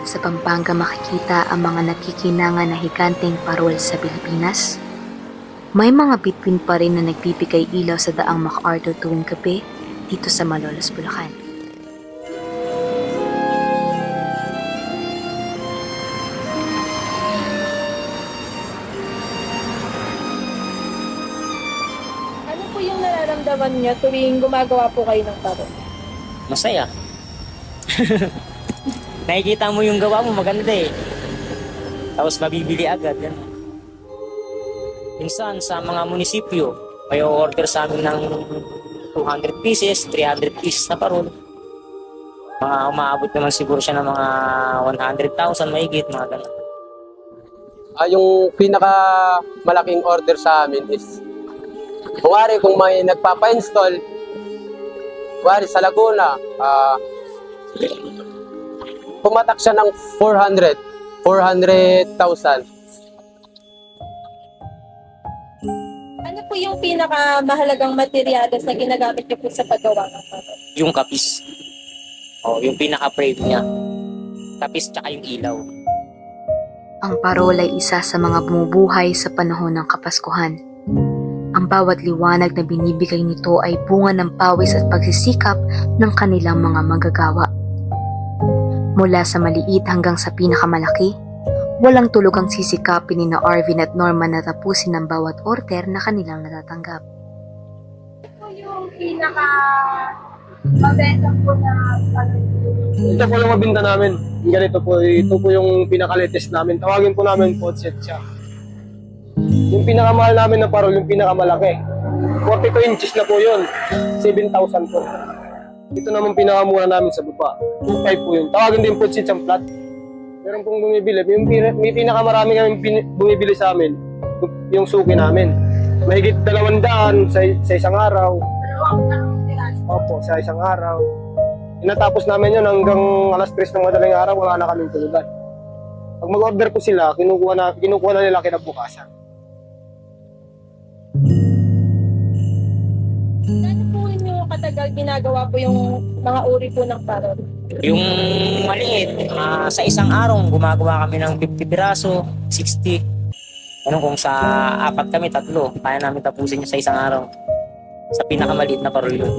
Pagamat sa Pampanga makikita ang mga nagkikinangan na higanteng parol sa Pilipinas, may mga bituin pa rin na nagbibigay ilaw sa daang MacArthur tuwing gabi dito sa Malolos, Bulacan. Ano po yung nararamdaman niyo tuwing gumagawa po kayo ng parol? Masaya. Nakikita mo yung gawa mo, maganda eh. Tapos mabibili agad. Yan. Minsan sa mga munisipyo, may order sa amin ng 200 pieces, 300 pieces na parol. Mga umaabot naman siguro siya ng mga 100,000 mahigit, mga ganun. Ah, yung pinaka malaking order sa amin is Kuwari kung may nagpapa-install, kuwari sa Laguna, ah, pumatak siya ng 400, 400,000. Ano po yung pinakamahalagang materyales na ginagamit niyo po sa paggawa ng parol? Yung kapis. O, yung pinaka-frame niya. Kapis tsaka yung ilaw. Ang parol ay isa sa mga bumubuhay sa panahon ng Kapaskuhan. Ang bawat liwanag na binibigay nito ay bunga ng pawis at pagsisikap ng kanilang mga manggagawa. Mula sa maliit hanggang sa pinakamalaki, walang tulog ang sisikapin ni na Arvin at Norman na tapusin ang bawat order na kanilang natatanggap. Ano yung pinaka mabenta po na parol? Ito po yung mabinta namin. Ganito po, ito po yung pinaka-latest namin. Tawagin po namin po set siya. Yung pinakamahal namin na parol, yung pinakamalaki. 42 inches na po yun. 7,000 po. Ito naman pinakamura namin sa baba. 2,500 po yun. Tawagin din po siyang flat. Meron pong bumibili. Yung pina- may pinakamarami kami bumibili sa amin. yung- suki namin. Mahigit dalawang daan sa, sa isang araw. Opo, sa isang araw. Inatapos namin yun hanggang alas 3 ng madaling araw, wala na kaming tulugan. Pag mag-order po sila, kinukuha na, kinukuha na nila kinabukasan. Yung katagal ginagawa po yung mga uri po ng parol? Yung maliit, ah, sa isang araw, gumagawa kami ng 50 piraso, 60. Ano kung sa apat kami, tatlo, kaya namin tapusin yun sa isang araw. Sa pinakamaliit na parol yun.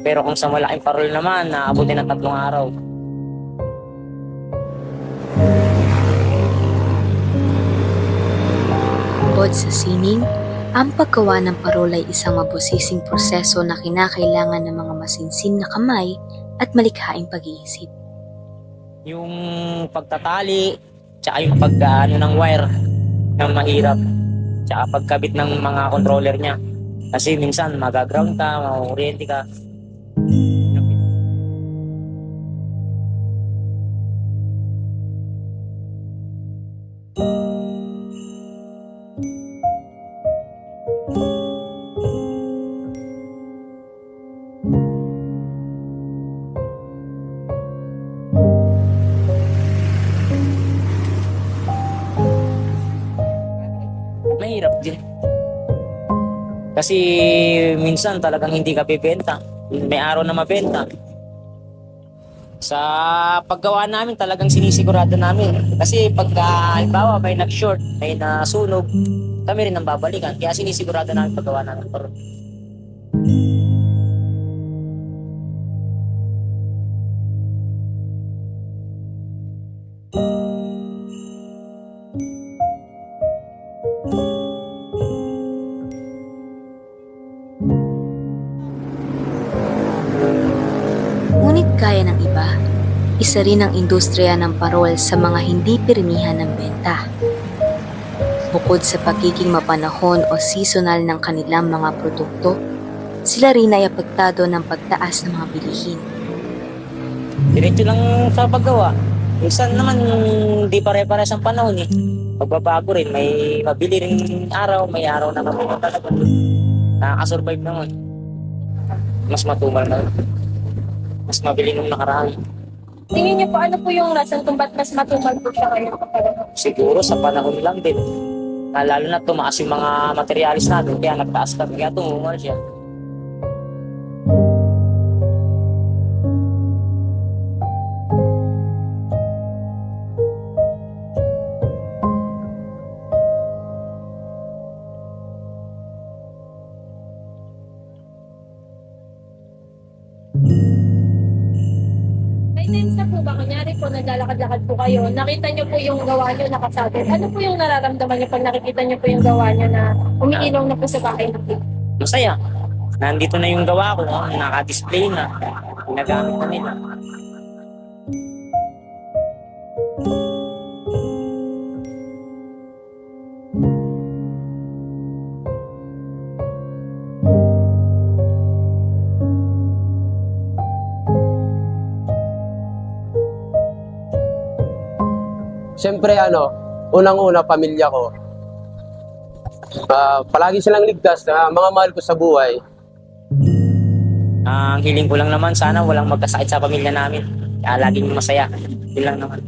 Pero kung sa malaking parol naman, naabutin ng tatlong araw. Bukod sa sining, ang paggawa ng parol ay isang mabusising proseso na kinakailangan ng mga masinsin na kamay at malikhaing pag-iisip. Yung pagtatali, tsaka yung pag-ano ng wire, yung mahirap. Tsaka pagkabit ng mga controller niya. Kasi minsan magaground ka, mauryente ka. Kasi minsan talagang hindi ka bibenta. May araw na mabenta. Sa paggawa namin talagang sinisigurado namin. Kasi pagka halimbawa may nag-short, may nasunog, kami rin ang babalikan. Kaya sinisigurado namin paggawa namin. Pero Ngunit isa rin ang industriya ng parol sa mga hindi pirmihan ng benta. Bukod sa pagiging mapanahon o seasonal ng kanilang mga produkto, sila rin ay apektado ng pagtaas ng mga bilihin. diretso lang sa paggawa. Minsan naman, hindi pare-pares ang panahon eh. Pagbabago rin, may mabili rin araw, may araw na mabili talaga. Nakakasurvive naman. Mas matumal na. Mas mabili nung nakaraan. Tingin niyo po ano po yung rason kung ba't mas matumal po siya ngayon? Siguro sa panahon lang din. Na lalo na tumaas yung mga materialis natin, kaya nagtaas kami, kaya tumumal siya. May times na po ba, kunyari po naglalakad-lakad po kayo, nakita niyo po yung gawa niyo nakasabit. Ano po yung nararamdaman niyo pag nakikita niyo po yung gawa niyo na umiilaw na po sa bahay niyo? Masaya. Nandito na yung gawa ko, oh, naka-display na. Ginagamit na nila. Siyempre ano, unang-una pamilya ko. Ah, palagi silang ligtas na mga mahal ko sa buhay. Ang hiling ko lang naman, sana walang magkasakit sa pamilya namin. Kaya laging masaya. Yun lang naman.